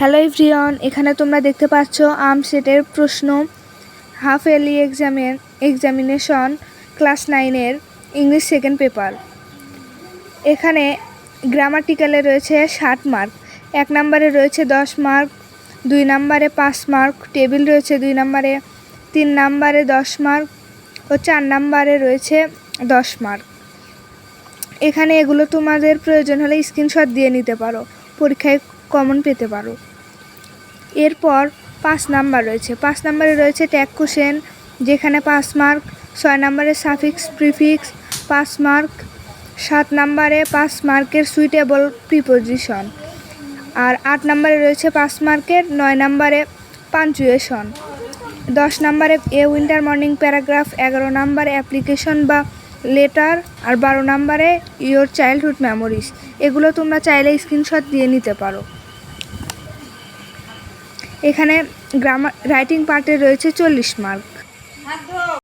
Hello everyone এখানে তোমরা দেখতে পাচ্ছ আর্ম সেটের প্রশ্ন। হাফ ইয়ারলি এক্সামের examination class nine English second paper এখানে গ্রামাটিক্যালে রয়েছে ষাট মার্ক এক নম্বরে রয়েছে দশ মার্ক দুই নম্বরে পাঁচ মার্ক টেবিল রয়েছে দুই নম্বরে তিন নম্বরে দশ মার্ক ও চার নম্বরে রয়েছে দশ মার্ক এখানে এগুলো তোমাদের প্রয়োজন হলে স্ক্রিনশট দিয়ে নিতে পারো। পরীক্ষায় কমন পেতে পারো। এরপর পাঁচ নাম্বার রয়েছে। পাঁচ নাম্বারে রয়েছে ট্যাগ কোশ্চেন যেখানে পাঁচ মার্ক ছয় নম্বরে সাফিক্স প্রিফিক্স পাঁচ মার্ক সাত নম্বরে পাঁচ মার্কের সুইটেবল প্রিপোজিশন আর আট নম্বরে রয়েছে পাঁচ মার্কের নয় নম্বরে পাঞ্চুয়েশন দশ নম্বরে এ উইন্টার মর্নিং প্যারাগ্রাফ এগারো নম্বরে অ্যাপ্লিকেশন বা লেটার আর বারো নাম্বারে ইয়োর চাইল্ডহুড মেমোরিজ এগুলো তোমরা চাইলে স্ক্রিনশট দিয়ে নিতে পারো। এখানে গ্রামার রাইটিং পার্টে রয়েছে চল্লিশ মার্ক